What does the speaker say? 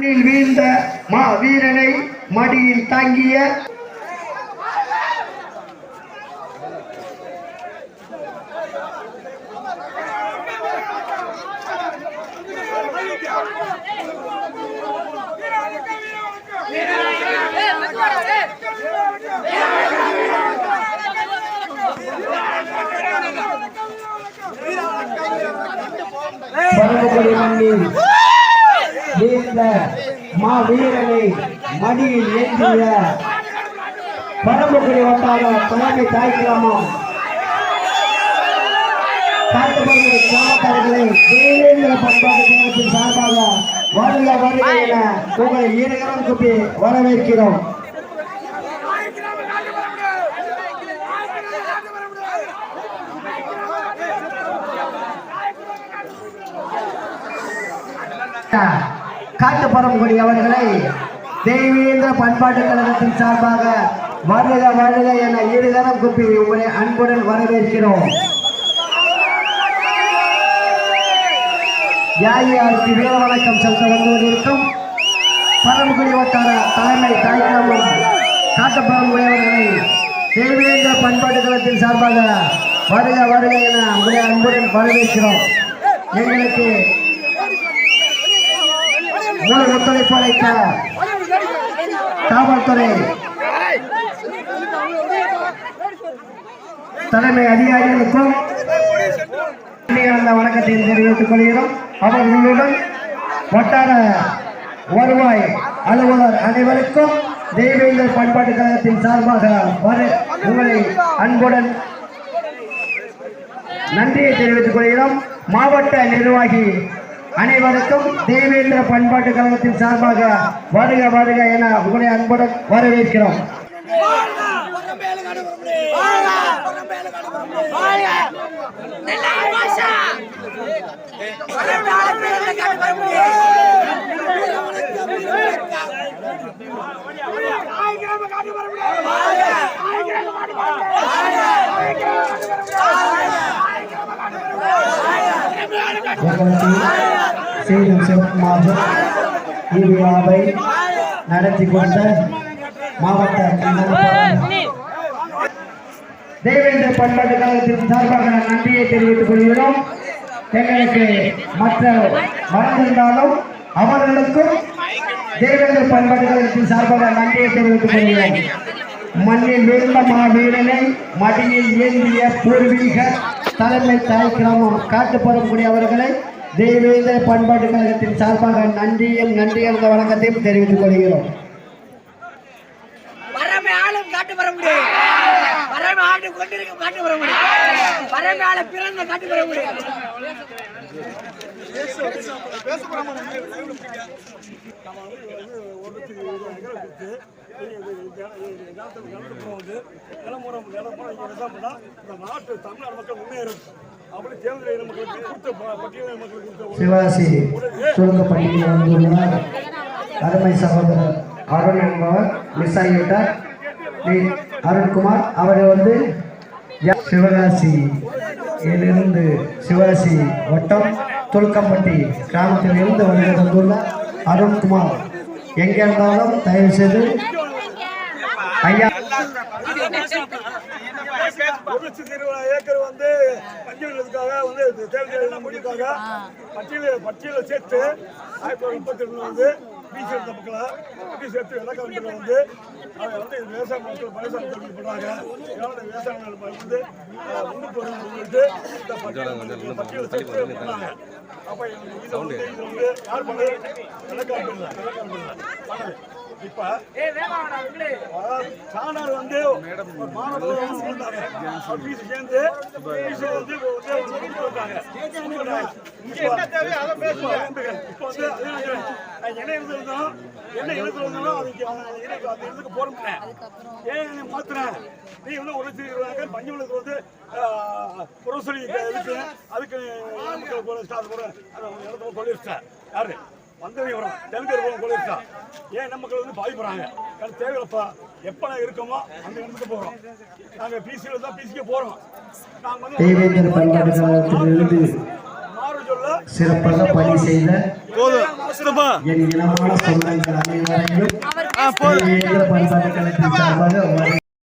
மண்ணில் வீழ்ந்த மா வீரனை மடியில் தாங்கிய பரமக்குடி மண்ணில் வீழ்ந்த மா வீரனை மடியில் ஏற்றிய பரம்புக்குடி வட்டார தலைமை தாய் கிராமம். காட்டுப்பகுதி கிராமத்தார்களை தேவேந்திர பண்பாட்டு கிராமத்தின் சார்பாக வருக வருக என உங்களை ஈரகரம் கூப்பி வரவேற்கிறோம். காட்டுப்பரம்புடி அவர்களை தெய்வீந்திர பண்பாட்டு கழகத்தின் சார்பாக வருக வருக என இருதரம் குப்பி உங்களை அன்புடன் வரவேற்கிறோம். யாருக்கு வீர வணக்கம் செலுத்த வந்து கொண்டிருக்கும் பரம்புக்குடி வட்டார தலைமை தாய்க்கிராமம் காட்டுப்பரம்புடி தெய்வீந்திர பண்பாட்டு கழகத்தின் சார்பாக வருக வருக என உங்களை அன்புடன் வரவேற்கிறோம். எங்களுக்கு முழு ஒத்துழைப்பு அளித்த காவல்துறை தலைமை அதிகாரிகளுக்கும் வணக்கத்தை தெரிவித்துக் கொள்கிறோம். அவர்களுடன் வட்டார வருவாய் அலுவலர் அனைவருக்கும் தெய்வீக பண்பாட்டு கழகத்தின் சார்பாக உங்களை அன்புடன் நன்றியை தெரிவித்துக் கொள்கிறோம். மாவட்ட நிர்வாகி அனைவருக்கும் தேவேந்திர பண்பாட்டு கழகத்தின் சார்பாக வருக வருக என உங்களை அன்புடன் வரவேற்கிறோம். எங்களுக்கு சீரும் சிறப்புமாக இவ்விழாவை நடத்தி கொண்ட மாவட்ட தேவேந்திர பண்பாட்டு கழகத்தின் சார்பாக நன்றியை தெரிவித்துக் கொள்கிறோம். எங்களுக்கு மற்ற மறந்திருந்தாலும் அவர்களுக்கும் தேவேந்திர பண்பாட்டு கழகத்தின் சார்பாக நன்றியை தெரிவித்துக் கொள்கிறோம் மண்ணில் வீழ்ந்த மாவீரனை மடியில் ஏந்திய பூர்வீக தலைமை தாய் கிராமம் காட்டுப்படக்கூடிய அவர்களை தேவேந்திர பண்பாட்டு கழகத்தின் சார்பாக நன்றியும் நன்றி கலந்த வணக்கத்தையும் தெரிவித்துக் கொள்கிறோம் நாட்டு தமிழ்நாடு மக்கள் முன்னேறும் சிவாசி சுருங்கப்பட்டியில் வந்துள்ளார் அருமை சகோதரர் அருண் என்பவர் மிஸ் ஆகிவிட்டார். அருண்குமார் அவர் வந்து சிவகாசி இருந்து சிவகாசி வட்டம் துலுக்கம்பட்டி கிராமத்தில் இருந்து வந்து வந்துள்ளார் அருண்குமார் எங்கே இருந்தாலும் தயவு செய்து ஐயா ஒரு லட்சத்தி இருபதாயிரம் ஏக்கர் வந்து பஞ்சவர்களுக்காக வந்து இன மக்களுக்காக பட்டியல சேர்த்து ஆயிரத்தி தொள்ளாயிரத்தி முப்பத்தி ரெண்டுல வந்து பிசி எடுத்த மக்களை பட்டி சேர்த்து விளக்கம் வந்து அதை வந்து விவசாய மக்கள் விவசாயம் தொழில் பண்றாங்க இதனால விவசாய வந்து முன்னுக்கு சொல்லிட்டு இந்த பட்டியல சேர்த்து பண்ணாங்க அப்ப இது வந்து யார் விளக்கம் பண்ணது இப்ப சாணார் வந்து ஒரு மாணவர் வந்து கொண்டாங்க. அவர் ஃபீஸ் சேர்ந்து என்ன எழுதிருந்தோம், என்ன எழுதிருந்தாலும் அதுக்கு அந்த இதுக்கு போட முடியல. ஏன் என்னை மாத்துறேன்? நீ வந்து ஒரு இருபதாயிரம் பஞ்சவளுக்கு வந்து புறசொலி இருக்கு அதுக்கு ஸ்டார் கூட அதை இடத்துல சொல்லிருச்சேன் யாரு? வந்தவங்க தெலுங்கு போல சொல்லிருச்சா ஏன் நம்ம மக்கள் வந்து பாதிப்படுறாங்க தேவையில்லப்பா. எப்போ நான் இருக்கோமோ அந்த இடத்துக்கு போகிறோம் நாங்கள் பிசியில் தான் பிசிக்கு போகிறோம் நாங்கள் வந்து சிறப்பாக பணி செய்த முஸ்தபா என் இனமான சொந்தங்கள் அனைவரையும் ஆ போதும். தேவேந்திர பண்பாட்டு கழகத்தின் சார்பாக வணங்கி